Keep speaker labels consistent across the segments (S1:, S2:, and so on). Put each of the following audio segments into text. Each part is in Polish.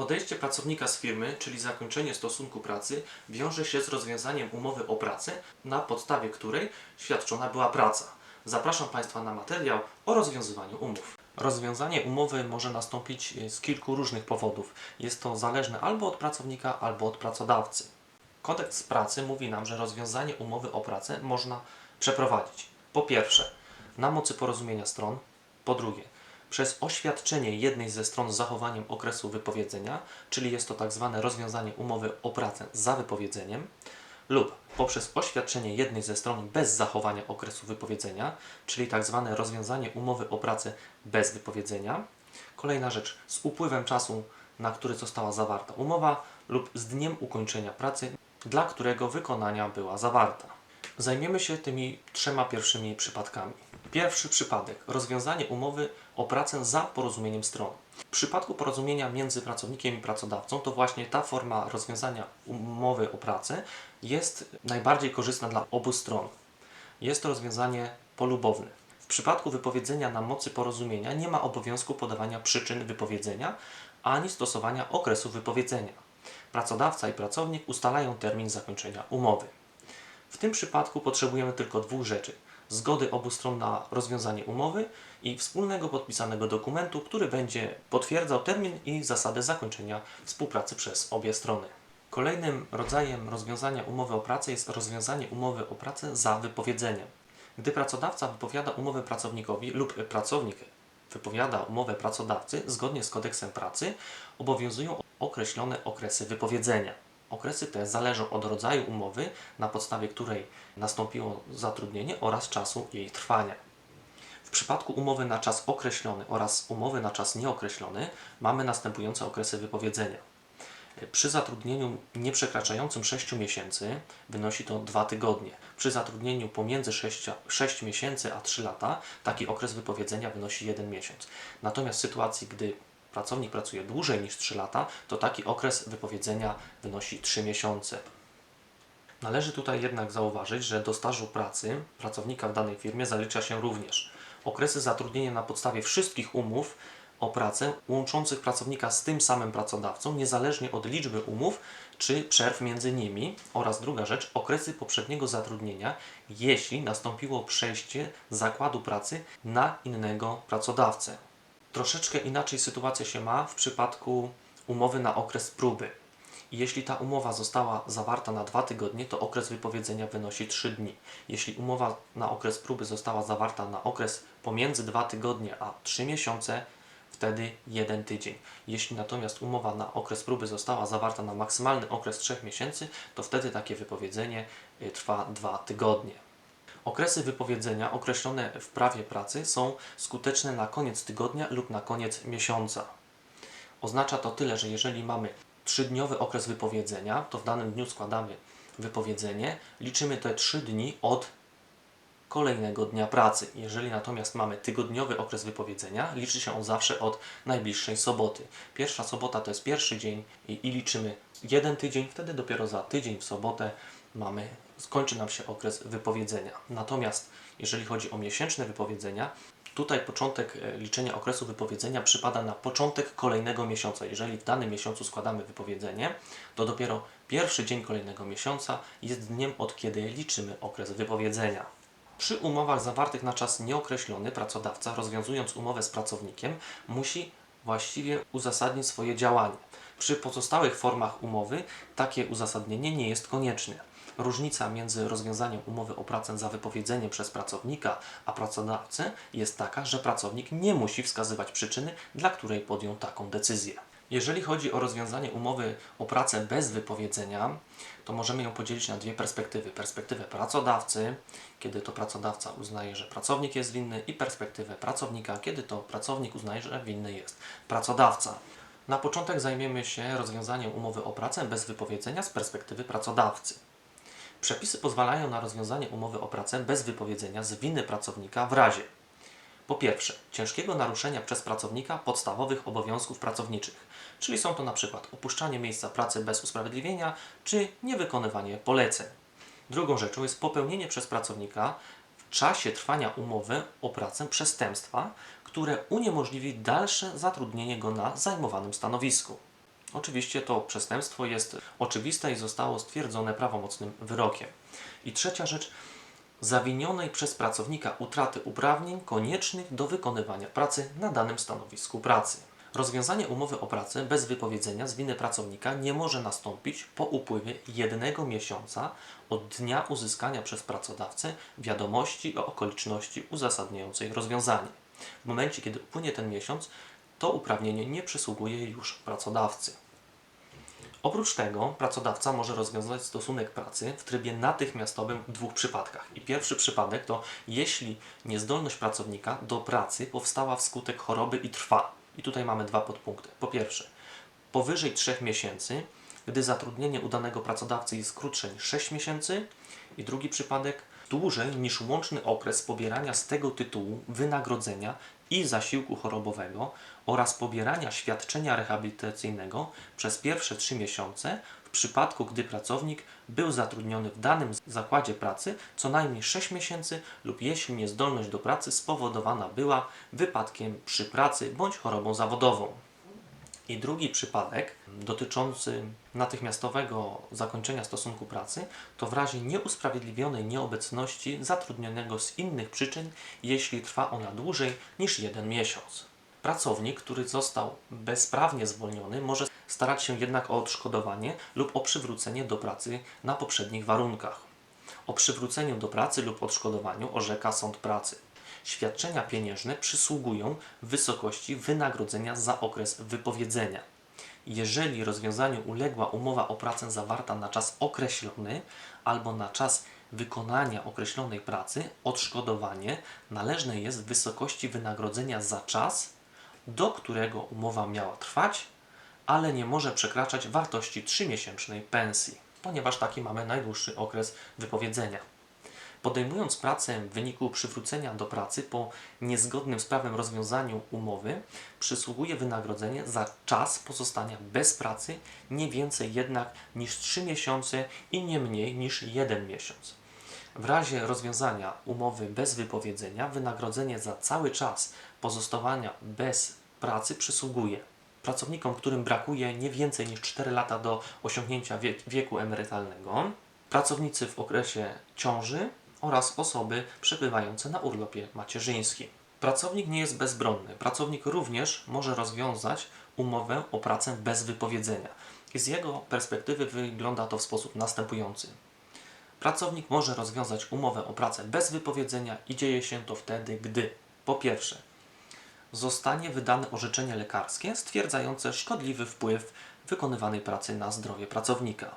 S1: Odejście pracownika z firmy, czyli zakończenie stosunku pracy, wiąże się z rozwiązaniem umowy o pracę, na podstawie której świadczona była praca. Zapraszam Państwa na materiał o rozwiązywaniu umów. Rozwiązanie umowy może nastąpić e, z kilku różnych powodów. Jest to zależne albo od pracownika, albo od pracodawcy. Kodeks pracy mówi nam, że rozwiązanie umowy o pracę można przeprowadzić. Po pierwsze, na mocy porozumienia stron. Po drugie, przez oświadczenie jednej ze stron z zachowaniem okresu wypowiedzenia, czyli jest to tak zwane rozwiązanie umowy o pracę za wypowiedzeniem, lub poprzez oświadczenie jednej ze stron bez zachowania okresu wypowiedzenia, czyli tak zwane rozwiązanie umowy o pracę bez wypowiedzenia. Kolejna rzecz, z upływem czasu, na który została zawarta umowa, lub z dniem ukończenia pracy, dla którego wykonania była zawarta. Zajmiemy się tymi trzema pierwszymi przypadkami. Pierwszy przypadek rozwiązanie umowy o pracę za porozumieniem stron. W przypadku porozumienia między pracownikiem i pracodawcą, to właśnie ta forma rozwiązania umowy o pracę jest najbardziej korzystna dla obu stron. Jest to rozwiązanie polubowne. W przypadku wypowiedzenia na mocy porozumienia nie ma obowiązku podawania przyczyn wypowiedzenia ani stosowania okresu wypowiedzenia. Pracodawca i pracownik ustalają termin zakończenia umowy. W tym przypadku potrzebujemy tylko dwóch rzeczy: zgody obu stron na rozwiązanie umowy i wspólnego podpisanego dokumentu, który będzie potwierdzał termin i zasady zakończenia współpracy przez obie strony. Kolejnym rodzajem rozwiązania umowy o pracę jest rozwiązanie umowy o pracę za wypowiedzeniem. Gdy pracodawca wypowiada umowę pracownikowi lub pracownik wypowiada umowę pracodawcy zgodnie z kodeksem pracy, obowiązują określone okresy wypowiedzenia. Okresy te zależą od rodzaju umowy, na podstawie której nastąpiło zatrudnienie oraz czasu jej trwania. W przypadku umowy na czas określony oraz umowy na czas nieokreślony mamy następujące okresy wypowiedzenia. Przy zatrudnieniu nieprzekraczającym 6 miesięcy wynosi to 2 tygodnie. Przy zatrudnieniu pomiędzy 6, 6 miesięcy a 3 lata taki okres wypowiedzenia wynosi 1 miesiąc. Natomiast w sytuacji, gdy pracownik pracuje dłużej niż 3 lata, to taki okres wypowiedzenia wynosi 3 miesiące. Należy tutaj jednak zauważyć, że do stażu pracy pracownika w danej firmie zalicza się również okresy zatrudnienia na podstawie wszystkich umów o pracę łączących pracownika z tym samym pracodawcą, niezależnie od liczby umów czy przerw między nimi. Oraz druga rzecz, okresy poprzedniego zatrudnienia, jeśli nastąpiło przejście zakładu pracy na innego pracodawcę. Troszeczkę inaczej sytuacja się ma w przypadku umowy na okres próby. Jeśli ta umowa została zawarta na dwa tygodnie, to okres wypowiedzenia wynosi 3 dni. Jeśli umowa na okres próby została zawarta na okres pomiędzy 2 tygodnie a 3 miesiące, wtedy 1 tydzień. Jeśli natomiast umowa na okres próby została zawarta na maksymalny okres 3 miesięcy, to wtedy takie wypowiedzenie y, trwa 2 tygodnie. Okresy wypowiedzenia określone w prawie pracy są skuteczne na koniec tygodnia lub na koniec miesiąca. Oznacza to tyle, że jeżeli mamy trzydniowy okres wypowiedzenia, to w danym dniu składamy wypowiedzenie, liczymy te 3 dni od kolejnego dnia pracy. Jeżeli natomiast mamy tygodniowy okres wypowiedzenia, liczy się on zawsze od najbliższej soboty. Pierwsza sobota to jest pierwszy dzień i, i liczymy jeden tydzień, wtedy dopiero za tydzień w sobotę mamy, skończy nam się okres wypowiedzenia. Natomiast jeżeli chodzi o miesięczne wypowiedzenia, Tutaj początek e, liczenia okresu wypowiedzenia przypada na początek kolejnego miesiąca. Jeżeli w danym miesiącu składamy wypowiedzenie, to dopiero pierwszy dzień kolejnego miesiąca jest dniem, od kiedy liczymy okres wypowiedzenia. Przy umowach zawartych na czas nieokreślony pracodawca, rozwiązując umowę z pracownikiem, musi właściwie uzasadnić swoje działanie. Przy pozostałych formach umowy takie uzasadnienie nie jest konieczne. Różnica między rozwiązaniem umowy o pracę za wypowiedzenie przez pracownika a pracodawcę jest taka, że pracownik nie musi wskazywać przyczyny, dla której podjął taką decyzję. Jeżeli chodzi o rozwiązanie umowy o pracę bez wypowiedzenia, to możemy ją podzielić na dwie perspektywy. Perspektywę pracodawcy, kiedy to pracodawca uznaje, że pracownik jest winny, i perspektywę pracownika, kiedy to pracownik uznaje, że winny jest pracodawca. Na początek zajmiemy się rozwiązaniem umowy o pracę bez wypowiedzenia z perspektywy pracodawcy. Przepisy pozwalają na rozwiązanie umowy o pracę bez wypowiedzenia z winy pracownika w razie po pierwsze, ciężkiego naruszenia przez pracownika podstawowych obowiązków pracowniczych, czyli są to na przykład opuszczanie miejsca pracy bez usprawiedliwienia czy niewykonywanie poleceń. Drugą rzeczą jest popełnienie przez pracownika w czasie trwania umowy o pracę przestępstwa, które uniemożliwi dalsze zatrudnienie go na zajmowanym stanowisku. Oczywiście to przestępstwo jest oczywiste i zostało stwierdzone prawomocnym wyrokiem. I trzecia rzecz, zawinionej przez pracownika utraty uprawnień koniecznych do wykonywania pracy na danym stanowisku pracy. Rozwiązanie umowy o pracę bez wypowiedzenia z winy pracownika nie może nastąpić po upływie jednego miesiąca od dnia uzyskania przez pracodawcę wiadomości o okoliczności uzasadniającej rozwiązanie. W momencie, kiedy upłynie ten miesiąc, to uprawnienie nie przysługuje już pracodawcy. Oprócz tego pracodawca może rozwiązać stosunek pracy w trybie natychmiastowym w dwóch przypadkach. I pierwszy przypadek to jeśli niezdolność pracownika do pracy powstała wskutek choroby i trwa. I tutaj mamy dwa podpunkty. Po pierwsze, powyżej 3 miesięcy, gdy zatrudnienie u danego pracodawcy jest krótsze niż 6 miesięcy. I drugi przypadek, dłużej niż łączny okres pobierania z tego tytułu wynagrodzenia i zasiłku chorobowego oraz pobierania świadczenia rehabilitacyjnego przez pierwsze 3 miesiące w przypadku, gdy pracownik był zatrudniony w danym zakładzie pracy co najmniej 6 miesięcy lub jeśli niezdolność do pracy spowodowana była wypadkiem przy pracy bądź chorobą zawodową. I drugi przypadek dotyczący natychmiastowego zakończenia stosunku pracy to w razie nieusprawiedliwionej nieobecności zatrudnionego z innych przyczyn, jeśli trwa ona dłużej niż jeden miesiąc. Pracownik, który został bezprawnie zwolniony, może starać się jednak o odszkodowanie lub o przywrócenie do pracy na poprzednich warunkach. O przywróceniu do pracy lub odszkodowaniu orzeka sąd pracy. Świadczenia pieniężne przysługują w wysokości wynagrodzenia za okres wypowiedzenia. Jeżeli rozwiązaniu uległa umowa o pracę zawarta na czas określony albo na czas wykonania określonej pracy, odszkodowanie należne jest w wysokości wynagrodzenia za czas, do którego umowa miała trwać, ale nie może przekraczać wartości 3-miesięcznej pensji, ponieważ taki mamy najdłuższy okres wypowiedzenia. Podejmując pracę w wyniku przywrócenia do pracy po niezgodnym z prawem rozwiązaniu umowy, przysługuje wynagrodzenie za czas pozostania bez pracy, nie więcej jednak niż 3 miesiące i nie mniej niż 1 miesiąc. W razie rozwiązania umowy bez wypowiedzenia, wynagrodzenie za cały czas pozostawania bez pracy przysługuje pracownikom, którym brakuje nie więcej niż 4 lata do osiągnięcia wiek, wieku emerytalnego, pracownicy w okresie ciąży oraz osoby przebywające na urlopie macierzyńskim. Pracownik nie jest bezbronny. Pracownik również może rozwiązać umowę o pracę bez wypowiedzenia. I z jego perspektywy wygląda to w sposób następujący. Pracownik może rozwiązać umowę o pracę bez wypowiedzenia i dzieje się to wtedy, gdy po pierwsze zostanie wydane orzeczenie lekarskie stwierdzające szkodliwy wpływ wykonywanej pracy na zdrowie pracownika.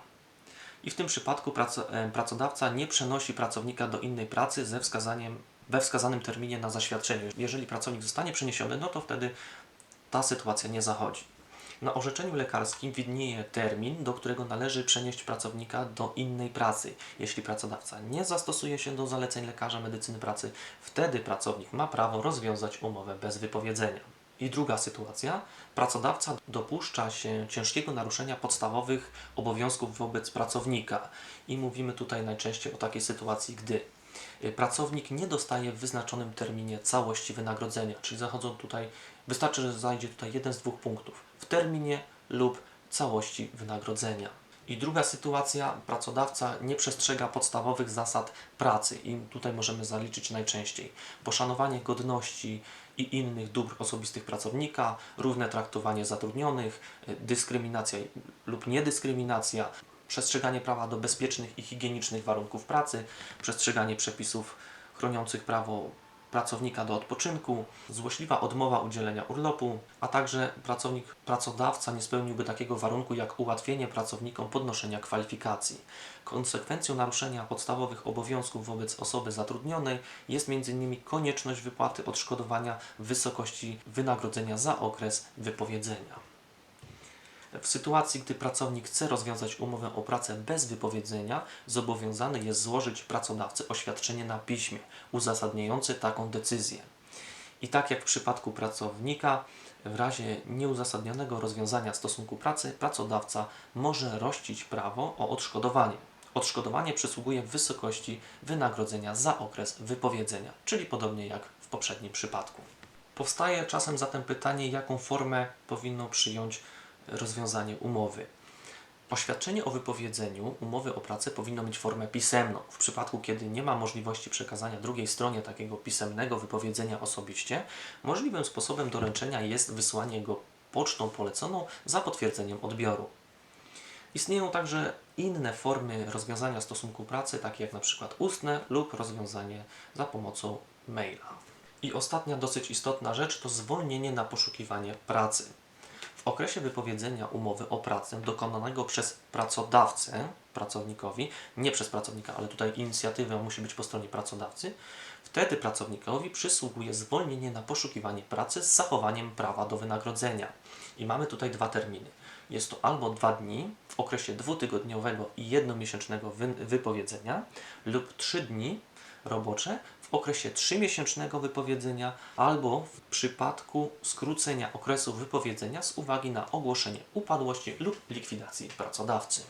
S1: I w tym przypadku e, pracodawca nie przenosi pracownika do innej pracy ze wskazaniem, we wskazanym terminie na zaświadczeniu. Jeżeli pracownik zostanie przeniesiony, no to wtedy ta sytuacja nie zachodzi. Na orzeczeniu lekarskim widnieje termin, do którego należy przenieść pracownika do innej pracy. Jeśli pracodawca nie zastosuje się do zaleceń lekarza medycyny pracy, wtedy pracownik ma prawo rozwiązać umowę bez wypowiedzenia. I druga sytuacja, pracodawca dopuszcza się ciężkiego naruszenia podstawowych obowiązków wobec pracownika. I mówimy tutaj najczęściej o takiej sytuacji, gdy y, pracownik nie dostaje w wyznaczonym terminie całości wynagrodzenia, czyli zachodzą tutaj, wystarczy, że znajdzie tutaj jeden z dwóch punktów. W terminie lub całości wynagrodzenia. I druga sytuacja, pracodawca nie przestrzega podstawowych zasad pracy. I tutaj możemy zaliczyć najczęściej. Poszanowanie godności i innych dóbr osobistych pracownika, równe traktowanie zatrudnionych, y, dyskryminacja lub niedyskryminacja, przestrzeganie prawa do bezpiecznych i higienicznych warunków pracy, przestrzeganie przepisów chroniących prawo pracownika do odpoczynku, złośliwa odmowa udzielenia urlopu, a także pracownik, pracodawca nie spełniłby takiego warunku jak ułatwienie pracownikom podnoszenia kwalifikacji. Konsekwencją naruszenia podstawowych obowiązków wobec osoby zatrudnionej jest m.in. konieczność wypłaty odszkodowania w wysokości wynagrodzenia za okres wypowiedzenia. W sytuacji, gdy pracownik chce rozwiązać umowę o pracę bez wypowiedzenia, zobowiązany jest złożyć pracodawcy oświadczenie na piśmie uzasadniające taką decyzję. I tak jak w przypadku pracownika, w razie nieuzasadnionego rozwiązania stosunku pracy, pracodawca może rościć prawo o odszkodowanie. Odszkodowanie przysługuje w wysokości wynagrodzenia za okres wypowiedzenia, czyli podobnie jak w poprzednim przypadku. Powstaje czasem zatem pytanie, jaką formę powinno przyjąć rozwiązanie umowy. Oświadczenie o wypowiedzeniu umowy o pracę powinno mieć formę pisemną. W przypadku, kiedy nie ma możliwości przekazania drugiej stronie takiego pisemnego wypowiedzenia osobiście, możliwym sposobem doręczenia jest wysłanie go pocztą poleconą za potwierdzeniem odbioru. Istnieją także inne formy rozwiązania stosunku pracy, takie jak na przykład ustne lub rozwiązanie za pomocą maila. I ostatnia dosyć istotna rzecz to zwolnienie na poszukiwanie pracy. W okresie wypowiedzenia umowy o pracę dokonanego przez pracodawcę pracownikowi, nie przez pracownika, ale tutaj inicjatywa musi być po stronie pracodawcy, wtedy pracownikowi przysługuje zwolnienie na poszukiwanie pracy z zachowaniem prawa do wynagrodzenia. I mamy tutaj dwa terminy. Jest to albo dwa dni w okresie dwutygodniowego i jednomiesięcznego wy- wypowiedzenia lub trzy dni robocze w okresie trzymiesięcznego wypowiedzenia albo w przypadku skrócenia okresu wypowiedzenia z uwagi na ogłoszenie upadłości lub likwidacji pracodawcy.